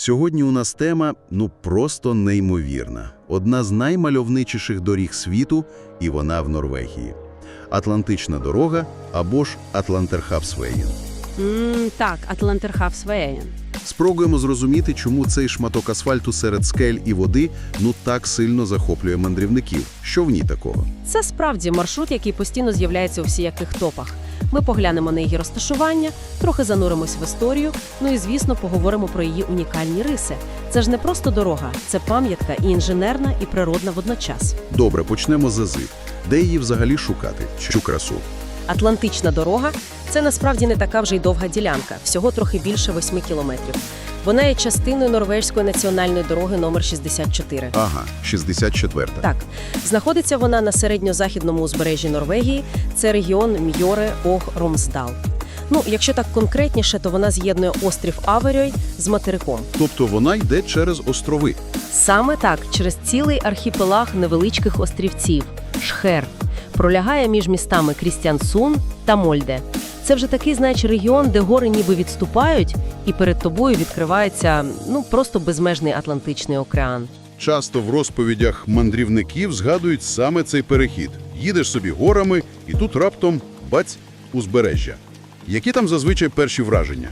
Сьогодні у нас тема, ну, просто неймовірна. Одна з наймальовничіших доріг світу, і вона в Норвегії. Атлантична дорога або ж Атлантерхавсвеєн. М, так, Атлантерхавсвеєн. Спробуємо зрозуміти, чому цей шматок асфальту серед скель і води ну так сильно захоплює мандрівників. Що в ній такого? Це справді маршрут, який постійно з'являється у всіяких топах. Ми поглянемо на її розташування, трохи зануримось в історію, ну і звісно поговоримо про її унікальні риси. Це ж не просто дорога, це пам'ятка і інженерна, і природна водночас. Добре, почнемо з Ази. Де її взагалі шукати? Цю красу. Атлантична дорога це насправді не така вже й довга ділянка, всього трохи більше восьми кілометрів. Вона є частиною норвезької національної дороги номер 64. Ага, 64-та. Так, знаходиться вона на середньо-західному узбережжі Норвегії. Це регіон Мьоре Ог Ромсдал. Ну, якщо так конкретніше, то вона з'єднує острів Аверьой з материком. Тобто вона йде через острови. Саме так, через цілий архіпелаг невеличких острівців Шхер пролягає між містами Крістянсун та Мольде. Це вже такий, знаєш, регіон, де гори ніби відступають, і перед тобою відкривається ну просто безмежний Атлантичний океан. Часто в розповідях мандрівників згадують саме цей перехід. Їдеш собі горами, і тут раптом баць узбережжя. Які там зазвичай перші враження?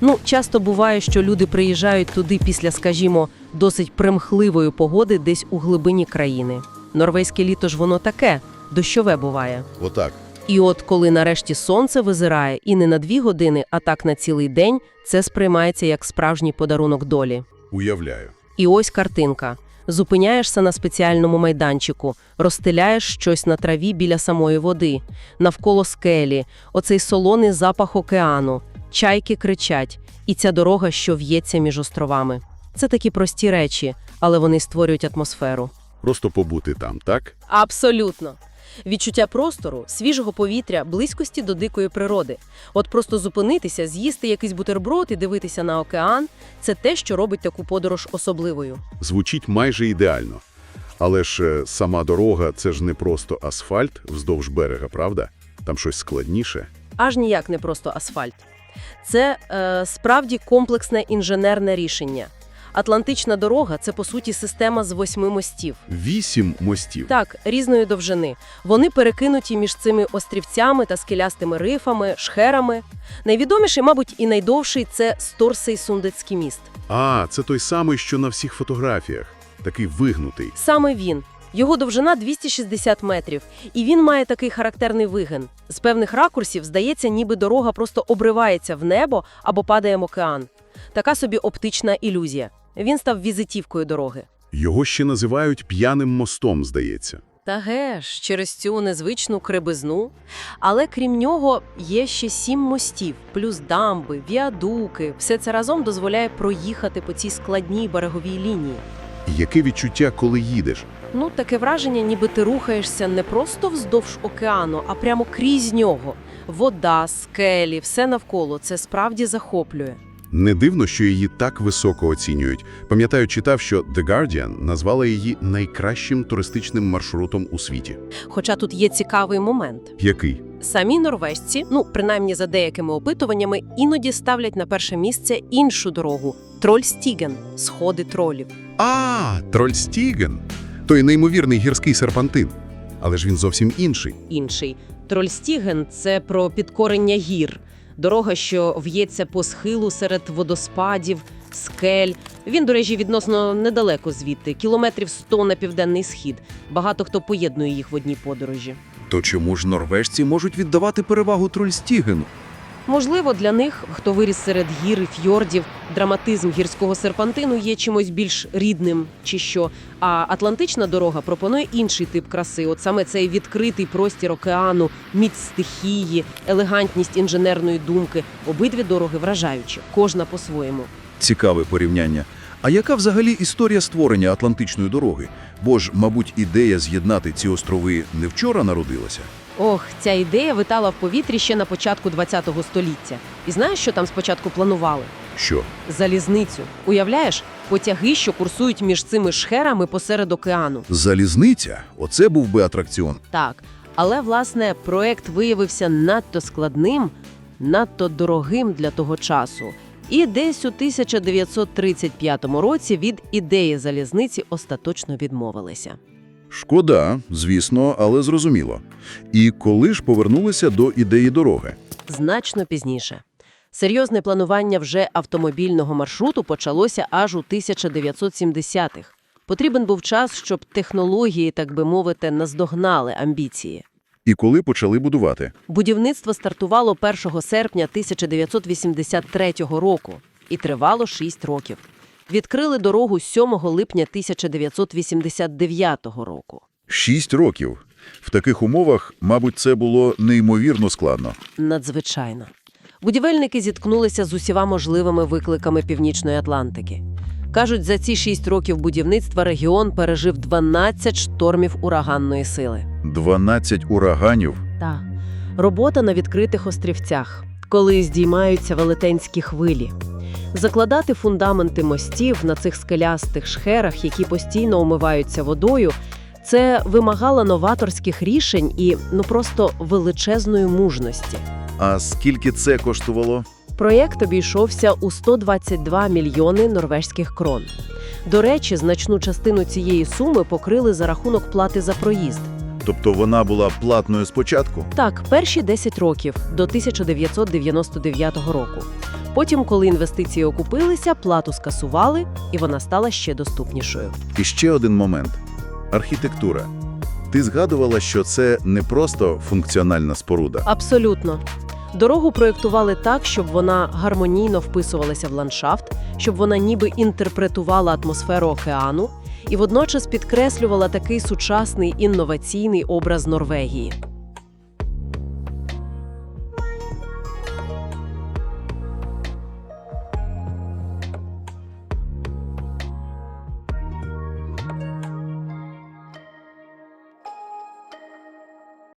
Ну, часто буває, що люди приїжджають туди після, скажімо, досить примхливої погоди десь у глибині країни. Норвезьке літо ж воно таке, дощове буває. Отак. І от коли нарешті сонце визирає і не на дві години, а так на цілий день, це сприймається як справжній подарунок долі. Уявляю. І ось картинка. Зупиняєшся на спеціальному майданчику, розстеляєш щось на траві біля самої води, навколо скелі, оцей солоний запах океану, чайки кричать, і ця дорога, що в'ється між островами. Це такі прості речі, але вони створюють атмосферу. Просто побути там, так? Абсолютно. Відчуття простору, свіжого повітря, близькості до дикої природи. От просто зупинитися, з'їсти якийсь бутерброд і дивитися на океан це те, що робить таку подорож особливою. Звучить майже ідеально. Але ж е, сама дорога – це ж не просто асфальт вздовж берега, правда? Там щось складніше. Аж ніяк не просто асфальт. Це е, справді комплексне інженерне рішення. Атлантична дорога це по суті система з восьми мостів. Вісім мостів. Так, різної довжини. Вони перекинуті між цими острівцями та скелястими рифами, шхерами. Найвідоміший, мабуть, і найдовший це Сторсей Сундецький міст. А, це той самий, що на всіх фотографіях. Такий вигнутий. Саме він. Його довжина 260 метрів, і він має такий характерний вигин. З певних ракурсів здається, ніби дорога просто обривається в небо або падає в океан. Така собі оптична ілюзія. Він став візитівкою дороги. Його ще називають п'яним мостом, здається. Та ге ж, через цю незвичну крибизну. Але крім нього є ще сім мостів, плюс дамби, віадуки. Все це разом дозволяє проїхати по цій складній береговій лінії. Яке відчуття, коли їдеш? Ну, таке враження, ніби ти рухаєшся не просто вздовж океану, а прямо крізь нього. Вода, скелі, все навколо це справді захоплює. Не дивно, що її так високо оцінюють. Пам'ятаю, читав, що The Guardian назвала її найкращим туристичним маршрутом у світі. Хоча тут є цікавий момент. Який? Самі норвежці, ну принаймні за деякими опитуваннями, іноді ставлять на перше місце іншу дорогу Трольстіген сходи тролів. А, Трольстіген. Той неймовірний гірський серпантин. Але ж він зовсім інший. Інший Трольстіген це про підкорення гір, дорога, що в'ється по схилу серед водоспадів, скель. Він, до речі, відносно недалеко звідти, кілометрів 100 на південний схід. Багато хто поєднує їх в одній подорожі. То чому ж норвежці можуть віддавати перевагу Трольстігену? Можливо, для них, хто виріс серед гір і фьордів, драматизм гірського серпантину є чимось більш рідним чи що. А Атлантична дорога пропонує інший тип краси. От саме цей відкритий простір океану, міць стихії, елегантність інженерної думки. Обидві дороги вражаючі, кожна по-своєму. Цікаве порівняння. А яка взагалі історія створення Атлантичної дороги? Бо ж, мабуть, ідея з'єднати ці острови не вчора народилася? Ох, ця ідея витала в повітрі ще на початку ХХ століття. І знаєш, що там спочатку планували? Що? Залізницю. Уявляєш, потяги, що курсують між цими шхерами посеред океану. Залізниця? Оце був би атракціон. Так, але власне проект виявився надто складним, надто дорогим для того часу. І десь у 1935 році від ідеї залізниці остаточно відмовилися. Шкода, звісно, але зрозуміло. І коли ж повернулися до ідеї дороги? Значно пізніше. Серйозне планування вже автомобільного маршруту почалося аж у 1970-х. Потрібен був час, щоб технології, так би мовити, наздогнали амбіції. І коли почали будувати? Будівництво стартувало 1 серпня 1983 року і тривало 6 років. Відкрили дорогу 7 липня 1989 року. Шість років. В таких умовах, мабуть, це було неймовірно складно. Надзвичайно. Будівельники зіткнулися з усіма можливими викликами Північної Атлантики. Кажуть, за ці 6 років будівництва регіон пережив 12 штормів ураганної сили. 12 ураганів. Та робота на відкритих острівцях, коли здіймаються велетенські хвилі. Закладати фундаменти мостів на цих скелястих шхерах, які постійно омиваються водою, це вимагало новаторських рішень і ну просто величезної мужності. А скільки це коштувало? Проєкт обійшовся у 122 мільйони норвезьких крон. До речі, значну частину цієї суми покрили за рахунок плати за проїзд. Тобто вона була платною спочатку? Так, перші 10 років до 1999 року. Потім, коли інвестиції окупилися, плату скасували, і вона стала ще доступнішою. І ще один момент – архітектура. Ти згадувала, що це не просто функціональна споруда. Абсолютно. Дорогу проєктували так, щоб вона гармонійно вписувалася в ландшафт, щоб вона ніби інтерпретувала атмосферу океану і водночас підкреслювала такий сучасний інноваційний образ Норвегії.